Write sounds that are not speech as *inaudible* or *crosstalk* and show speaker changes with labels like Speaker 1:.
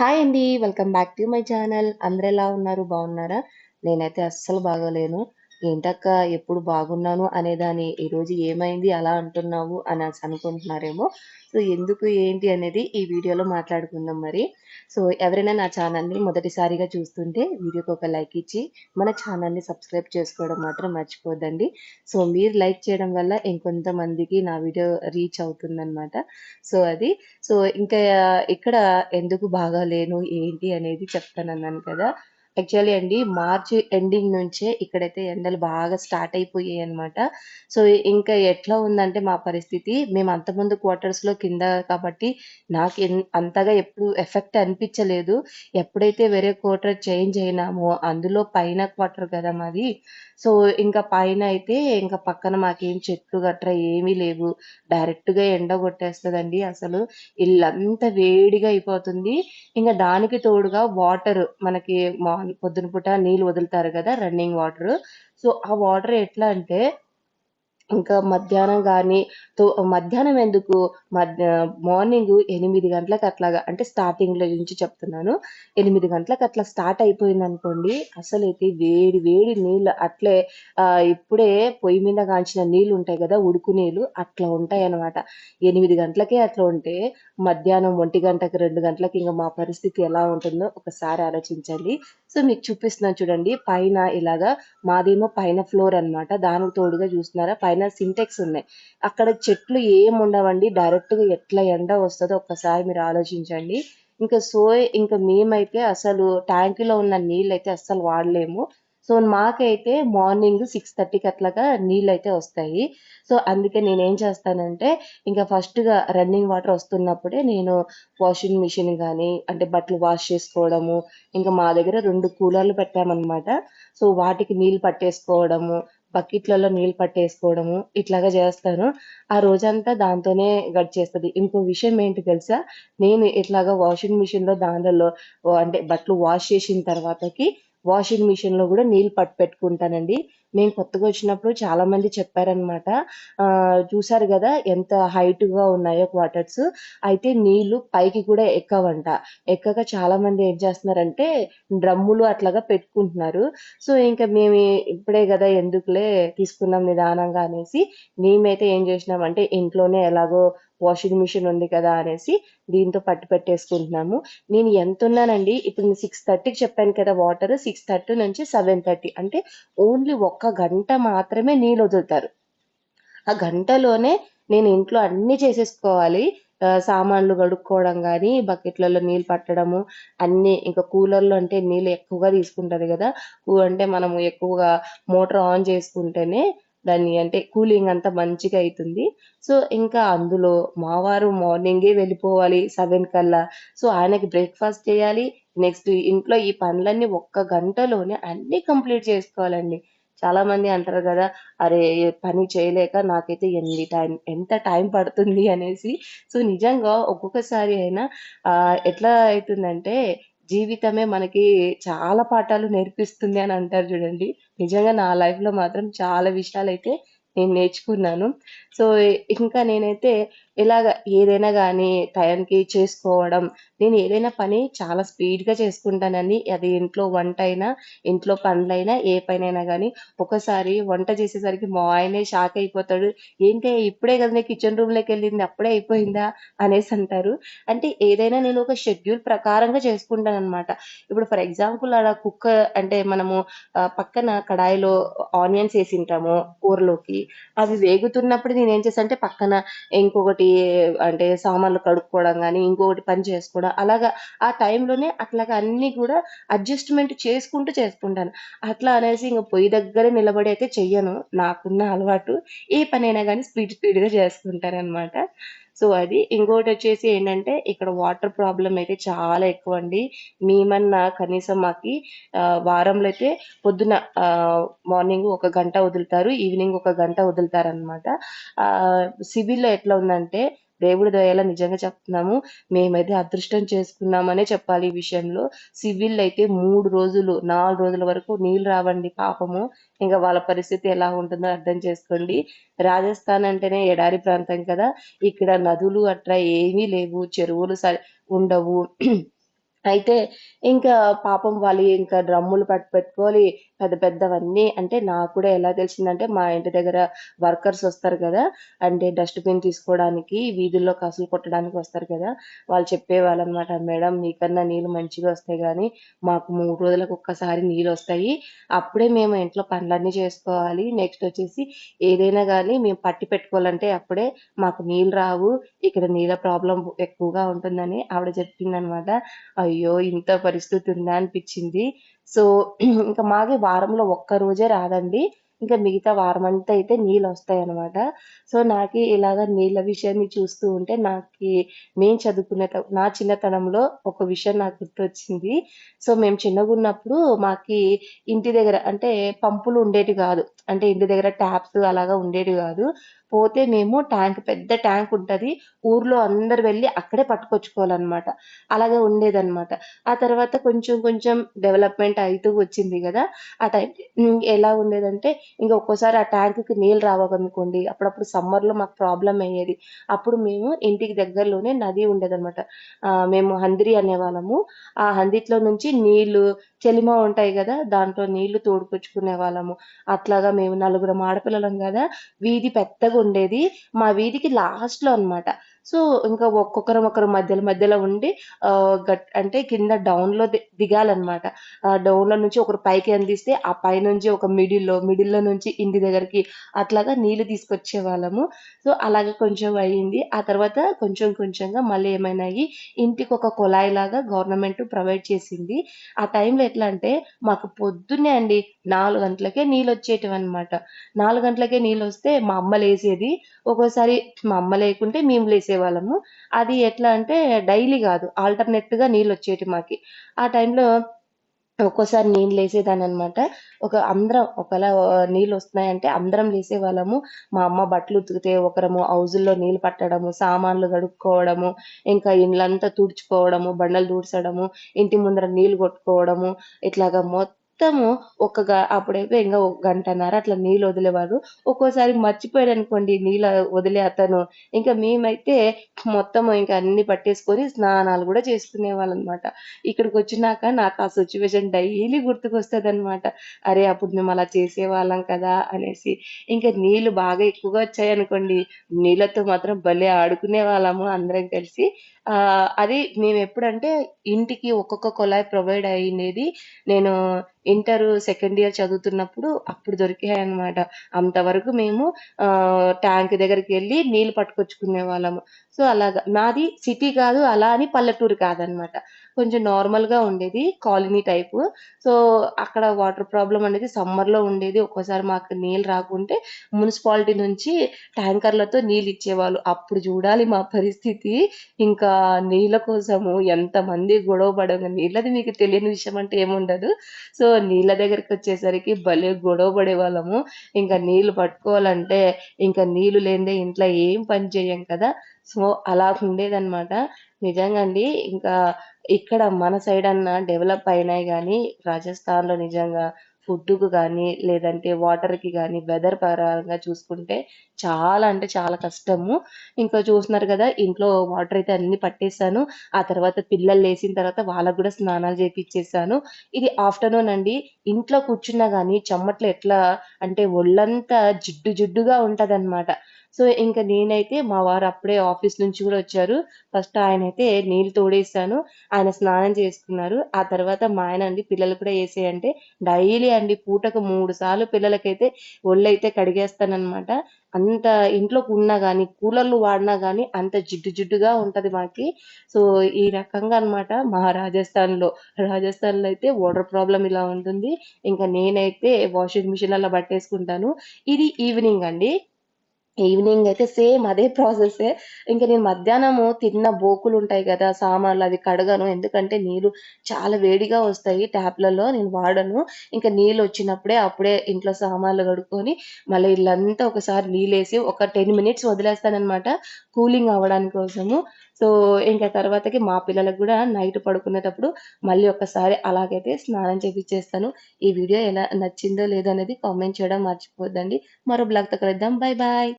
Speaker 1: Hi అండి. Welcome back to my channel. అందరు ఎలా ఉన్నారు? బాగున్నారా? నేనైతే అస్సలు బాగోలేను. ఏంటక్క ఎప్పుడు బాగున్నాను అనేదాన్ని ఈరోజు ఏమైంది అలా అంటున్నావు అని అనుకుంటున్నారేమో. సో, ఎందుకు ఏంటి అనేది ఈ వీడియోలో మాట్లాడుకుందాం మరి. సో, ఎవరైనా నా ఛానల్‌ని మొదటిసారిగా చూస్తుంటే వీడియోకి ఒక లైక్ ఇచ్చి మన ఛానల్‌ని సబ్స్క్రైబ్ చేసుకోవడం మాత్రం మర్చిపోద్దండి. సో, మీరు లైక్ చేయడం వల్ల ఇంకొంతమందికి నా వీడియో రీచ్ అవుతుందన్నమాట సో, అది. సో, ఇంకా ఇక్కడ ఎందుకు బాగా లేను ఏంటి అనేది చెప్తానన్నాను కదా! యాక్చువల్లీ అండి మార్చ్ ఎండింగ్ నుంచే ఇక్కడైతే ఎండలు బాగా స్టార్ట్ అయిపోయాయి అనమాట సో, ఇంకా ఎట్లా ఉందంటే మా పరిస్థితి మేము అంతకుముందు క్వార్టర్స్‌లో కింద కాబట్టి నాకు అంతగా ఎప్పుడు ఎఫెక్ట్ అనిపించలేదు. ఎప్పుడైతే వేరే క్వార్టర్ చేంజ్ అయినామో అందులో పైన క్వార్టర్ కదా మాది. సో, ఇంకా పైన అయితే ఇంకా పక్కన మాకేం చెట్లు గట్రా ఏమీ లేవు. డైరెక్ట్‌గా ఎండ కొట్టేస్తుందండి అసలు. ఇల్లంతా వేడిగా అయిపోతుంది. ఇంకా దానికి తోడుగా వాటర్ మనకి మార్నింగ్ పొద్దున పూట నీళ్ళు వదులుతారు కదా! రన్నింగ్ వాటర్ సో, ఆ వాటర్ ఎట్లా అంటే ఇంకా మధ్యాహ్నం కానీ తో మధ్యాహ్నం ఎందుకు మధ్య మార్నింగ్ ఎనిమిది గంటలకు అట్లాగా అంటే స్టార్టింగ్‌లో నుంచి చెప్తున్నాను. ఎనిమిది గంటలకు అట్లా స్టార్ట్ అయిపోయింది అనుకోండి అసలు అసలైతే వేడి వేడి నీళ్ళు అట్లే ఇప్పుడే పొయ్యి మీద కాంచిన నీళ్ళు ఉంటాయి కదా ఉడుకు నీళ్ళు అట్లా ఉంటాయి అనమాట ఎనిమిది గంటలకే అట్లా ఉంటే మధ్యాహ్నం ఒంటి గంటకి, రెండు గంటలకి ఇంకా మా పరిస్థితి ఎలా ఉంటుందో ఒకసారి ఆలోచించండి. సో, మీకు చూపిస్తున్నాను చూడండి. పైన ఇలాగా మాదేమో పైన ఫ్లోర్ అన్నమాట. దానికి తోడుగా చూస్తున్నారా పైన సింటెక్స్ ఉన్నాయి. అక్కడ చెట్లు ఏముండవండి. డైరెక్ట్‌గా ఎట్లా ఎండ వస్తుందో ఒక్కసారి మీరు ఆలోచించండి. ఇంకా సో, ఇంకా మేమైతే అసలు ట్యాంకులో ఉన్న నీళ్ళు అయితే అస్సలు వాడలేము. సో, మాకైతే మార్నింగ్ 6:30కి అట్లాగా నీళ్ళు అయితే వస్తాయి. సో, అందుకే నేనేం చేస్తానంటే ఇంకా ఫస్ట్‌గా రన్నింగ్ వాటర్ వస్తున్నప్పుడే నేను వాషింగ్ మిషన్ కానీ అంటే బట్టలు వాష్ చేసుకోవడము, ఇంకా మా దగ్గర రెండు కూలర్లు పెట్టామన్నమాట. సో, వాటికి నీళ్ళు పట్టేసుకోవడము, బకెట్లలో నీళ్ళు పట్టేసుకోవడము ఇట్లాగా చేస్తాను. ఆ రోజంతా దాంతోనే గడిచేస్తుంది ఇంకో విషయం ఏంటి తెలుసా? నేను ఇట్లాగా వాషింగ్ మిషన్‌లో దానిలో అంటే బట్టలు వాష్ చేసిన తర్వాతకి వాషింగ్ మిషన్‌లో కూడా నీళ్ళు పట్టు పెట్టుకుంటానండి. మేము కొత్తగా వచ్చినప్పుడు చాలామంది చెప్పారనమాట చూశారు చూసారు ఎంత హైట్‌గా ఉన్నాయో క్వార్టర్స్. అయితే నీళ్ళు పైకి కూడా ఎక్కవంట. ఎక్కక చాలామంది ఏం చేస్తున్నారంటే డ్రమ్ములు అట్లాగా పెట్టుకుంటున్నారు. సో, ఇంకా మేము ఇప్పుడే కదా ఎందుకులే తీసుకున్నాం నిదానంగా అనేసి మేమైతే ఏం చేసినామంటే ఇంట్లోనే ఎలాగో వాషింగ్ మిషన్ ఉంది కదా! అనేసి దీంతో పట్టు పెట్టేసుకుంటున్నాము. నేను ఎంత ఉన్నానండి ఇప్పుడు నేను 6:30కి చెప్పాను కదా! వాటర్ సిక్స్ థర్టీ నుంచి 7:30 అంటే ఓన్లీ ఒక్క గంట మాత్రమే నీళ్ళు వదులుతారు. ఆ గంటలోనే నేను ఇంట్లో అన్నీ చేసేసుకోవాలి. సామాన్లు కడుక్కోవడం కానీ బకెట్లలో నీళ్ళు పట్టడము అన్నీ ఇంకా కూలర్‌లో అంటే నీళ్ళు ఎక్కువగా తీసుకుంటుంది కదా అంటే మనము ఎక్కువగా మోటార్ ఆన్ చేసుకుంటేనే దాన్ని అంటే కూలింగ్ అంతా మంచిగా అవుతుంది సో, ఇంకా అందులో మావారు మార్నింగే వెళ్ళిపోవాలి సెవెన్ కల్లా. సో, ఆయనకి బ్రేక్‌ఫాస్ట్ చేయాలి. నెక్స్ట్ ఇంట్లో ఈ పనులన్నీ ఒక్క గంటలోనే అన్నీ కంప్లీట్ చేసుకోవాలండి. చాలామంది అంటారు కదా అరే! పని చేయలేక నాకైతే ఎన్ని టైం ఎంత టైం పడుతుంది అనేసి. సో, నిజంగా ఒక్కొక్కసారి అయినా ఎట్లా అవుతుందంటే జీవితమే మనకి చాలా పాఠాలు నేర్పిస్తుంది అని అంటారు చూడండి. నిజంగా నా లైఫ్‌లో మాత్రం చాలా విషయాలు అయితే నేను నేర్చుకున్నాను. సో, ఇంకా నేనైతే ఇలాగ ఏదైనా కానీ టైంకి చేసుకోవడం, నేను ఏదైనా పని చాలా స్పీడ్‌గా చేసుకుంటానండి. అది ఇంట్లో వంట అయినా ఇంట్లో పనులైనా, ఏ పనైనా కానీ ఒకసారి వంట చేసేసరికి మా ఆయనే షాక్ అయిపోతాడు. ఏంటి ఇప్పుడే గదనే కిచెన్ రూమ్లోకి వెళ్ళింది అప్పుడే అయిపోయిందా?" అనేసి అంటారు. అంటే ఏదైనా నేను ఒక షెడ్యూల్ ప్రకారంగా చేసుకుంటాననమాట. ఇప్పుడు ఫర్ ఎగ్జాంపుల్ అలా కుక్క అంటే మనము పక్కన కడాయిలో ఆనియన్స్ వేసింటాము కూరలోకి. అవి వేగుతున్నప్పుడు నేను నేనేం అంటే పక్కన ఇంకొకటి అంటే సామాన్లు కడుక్కోవడం కానీ ఇంకొకటి పని చేసుకోవడం అలాగా ఆ టైంలోనే అట్లాగా అన్నీ కూడా అడ్జస్ట్‌మెంట్ చేసుకుంటూ చేసుకుంటాను. అట్లా అనేసి ఇంక పొయ్యి దగ్గరే నిలబడి అయితే చెయ్యను. నాకున్న అలవాటు ఏ పనైనా కానీ స్పీడ్ స్పీడ్‌గా చేసుకుంటాననమాట. సో, అది. ఇంకోటి వచ్చేసి ఏంటంటే ఇక్కడ వాటర్ ప్రాబ్లం అయితే చాలా ఎక్కువ అండి మేమన్నా కనీసం మాకి వారంలో అయితే పొద్దున మార్నింగ్ ఒక గంట వదులుతారు. ఈవినింగ్ ఒక గంట వదులుతారనమాట. ఆహ్, సివిల్‌లో ఎట్లా ఉందంటే దేవుడి దయలా నిజంగా చెప్తున్నాము. మేమైతే అదృష్టం చేసుకున్నామనే చెప్పాలి ఈ విషయంలో. సివిల్ అయితే మూడు రోజులు, నాలుగు రోజుల వరకు నీళ్ళు రావండి పాపము. ఇంకా వాళ్ళ పరిస్థితి ఎలా ఉంటుందో అర్థం చేసుకోండి. రాజస్థాన్ అంటేనే ఎడారి ప్రాంతం కదా! ఇక్కడ నదులు అట్లా ఏమీ లేవు. చెరువులు స ఉండవు. *clears throat* అయితే ఇంకా పాపం వాళ్ళు ఇంకా డ్రమ్ములు పట్టు పెట్టుకోవాలి. పెద్ద పెద్దవన్నీ అంటే నాకు కూడా ఎలా తెలిసిందంటే మా ఇంటి దగ్గర వర్కర్స్ వస్తారు కదా! అంటే డస్ట్‌బిన్ తీసుకోవడానికి వీధుల్లో కసులు కొట్టడానికి వస్తారు కదా! వాళ్ళు చెప్పేవాళ్ళనమాట. "మేడం మీకన్నా నీళ్ళు మంచిగా వస్తాయి కానీ మాకు మూడు రోజులకు ఒక్కసారి నీళ్ళు వస్తాయి అప్పుడే మేము ఇంట్లో పనులన్నీ చేసుకోవాలి. నెక్స్ట్ వచ్చేసి ఏదైనా కానీ మేము పట్టి పెట్టుకోవాలంటే అప్పుడే మాకు నీళ్ళు రావు. ఇక్కడ నీళ్ళ ప్రాబ్లం ఎక్కువగా ఉంటుందని" ఆవిడ చెప్పిందనమాట. అయ్యో! ఇంత పరిస్థితి ఉందా అనిపించింది సో, *clears throat* ఇంక మాకి వారంలో ఒక్క రోజే రాదండి. ఇంకా మిగతా వారమంతా అయితే నీళ్ళు వస్తాయి అన్నమాట సో, నాకు ఇలాగ నీళ్ళ విషయాన్ని చూస్తూ ఉంటే నాకు మేము చదువుకునే నా చిన్నతనంలో ఒక విషయం నాకు గుర్తొచ్చింది. సో, మేము చిన్నగా ఉన్నప్పుడు మాకి ఇంటి దగ్గర అంటే పంపులు ఉండేవి కాదు. అంటే ఇంటి దగ్గర ట్యాప్స్ అలాగా ఉండేవి కాదు. పోతే మేము ట్యాంక్ పెద్ద ట్యాంక్ ఉంటుంది. ఊర్లో అందరు వెళ్ళి అక్కడే పట్టుకొచ్చుకోవాలన్నమాట. అలాగే ఉండేదన్నమాట. ఆ తర్వాత కొంచెం కొంచెం డెవలప్‌మెంట్ అవుతూ వచ్చింది కదా. ఆ టైం ఎలా ఉండేదంటే ఇంకా ఒక్కోసారి ఆ ట్యాంక్‌కి నీళ్ళు రావనుకోండి. అప్పుడప్పుడు సమ్మర్‌లో మాకు ప్రాబ్లం అయ్యేది. అప్పుడు మేము ఇంటికి దగ్గరలోనే నది ఉండేదన్నమాట మేము హందిరి అనేవాళ్ళము. ఆ హందిట్లో నుంచి నీళ్ళు చెలిమ ఉంటాయి కదా దాంట్లో నీళ్ళు తోడుకొచ్చుకునేవాళ్ళము. అట్లాగా మేము నలుగురం ఆడపిల్లలం కదా వీధి పెద్దగా ఉండేది మా వీధికి లాస్ట్‌లో అనమాట. సో, ఇంకా ఒక్కొక్కరం ఒకరు మధ్యలో మధ్యలో ఉండి గట్ అంటే కింద డౌన్‌లో ది డౌన్‌లో నుంచి ఒకరు పైకి అందిస్తే, ఆ పైనుంచి ఒక మిడిల్‌లో, మిడిల్‌లో నుంచి ఇంటి దగ్గరికి అట్లాగా నీళ్ళు తీసుకొచ్చే వాళ్ళము సో, అలాగే కొంచెం అయింది. ఆ తర్వాత కొంచెం కొంచెంగా మళ్ళీ ఏమైనాయి, ఇంటికొక కుళాయిలాగా గవర్నమెంట్ ప్రొవైడ్ చేసింది. ఆ టైంలో ఎట్లా అంటే, మాకు పొద్దున్నే అండి నాలుగు గంటలకే నీళ్ళు వచ్చేటివి అనమాట నాలుగు గంటలకే నీళ్ళు వస్తే మా అమ్మ లేసేది. ఒక్కోసారి మా అమ్మ లేకుంటే మేము లేసేవాళ్ళము. అది ఎట్లా అంటే డైలీ కాదు ఆల్టర్‌నేట్‌గా నీళ్ళొచ్చేటివి మాకి. ఆ టైంలో ఒక్కోసారి నేను లేసేదాన్ననమాట. ఒక అందరం ఒకవేళ నీళ్ళు వస్తున్నాయంటే అందరం లేసేవాళ్ళము. మా అమ్మ బట్టలు ఉతికితే ఒకరము హౌజుల్లో నీళ్ళు పట్టడము, సామాన్లు కడుక్కోవడము, ఇంకా ఇండ్లంతా తుడుచుకోవడము, బండలు తుడచడము, ఇంటి ముందర నీళ్ళు కొట్టుకోవడము, ఇట్లాగా మొత్తము ఒక అప్పుడైతే ఇంకా ఒక గంటన్నర అట్లా నీళ్ళు వదిలేవారు. ఒక్కోసారి మర్చిపోయాడు అనుకోండి నీళ్ళు వదిలే అతను, ఇంకా మేమైతే మొత్తము ఇంకా అన్నీ పట్టేసుకొని స్నానాలు గూడా ఇక్కడికి వచ్చినాక నాకు ఆ సిచ్యువేషన్ డైలీ గుర్తుకొస్తుంది అనమాట అరే! అప్పుడు మేము అలా చేసేవాళ్ళం కదా! అనేసి. ఇంకా నీళ్ళు బాగా ఎక్కువగా వచ్చాయనుకోండి, నీళ్ళతో మాత్రం భలే ఆడుకునే వాళ్ళము అందరం కలిసి. అది మేము ఎప్పుడంటే ఇంటికి ఒక్కొక్క కుళాయి ప్రొవైడ్ అయ్యుండేది. నేను ఇంటర్ సెకండ్ ఇయర్ చదువుతున్నప్పుడు అప్పుడు దొరికాయనమాట. అంతవరకు మేము ట్యాంక్ ట్యాంక్ దగ్గరికెళ్ళి నీళ్ళు పట్టుకొచ్చుకునే వాళ్ళము సో, అలాగా. మాది సిటీ కాదు, అలా అని పల్లెటూరు కాదనమాట. కొంచెం నార్మల్‌గా ఉండేది. Colony type. సో, అక్కడ వాటర్ ప్రాబ్లం అనేది సమ్మర్‌లో ఉండేది. ఒక్కోసారి మాకు నీళ్ళు రాకుంటే మున్సిపాలిటీ నుంచి ట్యాంకర్‌లతో నీళ్ళు ఇచ్చేవాళ్ళు అప్పుడు చూడాలి మా పరిస్థితి. ఇంకా నీళ్ళ కోసము ఎంతమంది గొడవ పడగా నీళ్ళది మీకు తెలియని విషయం అంటే ఏముండదు. సో, నీళ్ళ దగ్గరికి వచ్చేసరికి భలే గొడవ పడేవాళ్ళము. ఇంకా నీళ్ళు పట్టుకోవాలంటే ఇంకా నీళ్ళు లేనిదే ఇంట్లో ఏం పని చేయం కదా! సో, అలా ఉండేదన్నమాట నిజంగా అండి ఇంకా ఇక్కడ మన సైడ్ అన్న డెవలప్ అయినాయి కానీ రాజస్థాన్‌లో నిజంగా ఫుడ్డుకు కానీ లేదంటే వాటర్‌కి కానీ వెదర్ పరంగా చూసుకుంటే చాలా అంటే చాలా కష్టము. ఇంకా చూస్తున్నారు కదా ఇంట్లో వాటర్ అయితే అన్ని పట్టేసాను. ఆ తర్వాత పిల్లలు లేసిన తర్వాత వాళ్ళకు కూడా స్నానాలు చేపిచ్చేసాను. ఇది ఆఫ్టర్‌నూన్ అండి. ఇంట్లో కూర్చున్నా కానీ చెమ్మట్లు ఎట్లా అంటే ఒళ్ళంతా జిడ్డు జిడ్డుగా ఉంటదనమాట. సో, ఇంక నేనైతే మా వారు అప్పుడే ఆఫీస్ నుంచి కూడా వచ్చారు. ఫస్ట్ ఆయన అయితే నీళ్ళు తోడేసాను. ఆయన స్నానం చేసుకున్నారు. ఆ తర్వాత మా ఆయన అండి పిల్లలు కూడా వేసేయంటే డైలీ అండి పూటకు మూడు సార్లు పిల్లలకైతే ఒళ్ళైతే కడిగేస్తానమాట అంత ఇంట్లో ఉన్నా కానీ కూలర్లు వాడినా కానీ అంత జిడ్డు జిడ్డుగా ఉంటది మాకి. సో, ఈ రకంగా అనమాట మా రాజస్థాన్‌లో. రాజస్థాన్‌లో అయితే వాటర్ ప్రాబ్లం ఇలా ఉంటుంది. ఇంకా నేనైతే వాషింగ్ మిషన్ అలా పట్టేసుకుంటాను ఇది ఈవినింగ్ అండి. ఈవినింగ్ అయితే సేమ్ అదే ప్రాసెస్సే. ఇంకా నేను మధ్యాహ్నము తిన్న బోకులు ఉంటాయి కదా సామాన్లు అవి కడగను. ఎందుకంటే నీళ్ళు చాలా వేడిగా వస్తాయి ట్యాప్‌లలో. నేను వాడను. ఇంకా నీళ్ళు వచ్చినప్పుడే అప్పుడే ఇంట్లో సామాన్లు కడుక్కొని, మళ్ళీ ఇల్లంతా ఒకసారి నీళ్ళేసి ఒక 10 మినిట్స్ వదిలేస్తానమాట కూలింగ్ అవ్వడానికి కోసము. సో, ఇంకా తర్వాతకి మా పిల్లలకి కూడా నైట్ పడుకునేటప్పుడు మళ్ళీ ఒకసారి అలాగైతే స్నానం చేపించేస్తాను ఈ వీడియో ఎలా నచ్చిందో లేదో అనేది కామెంట్ చేయడం మర్చిపోద్దండి మరో బ్లాగ్‌తో కలుద్దాం. Bye bye.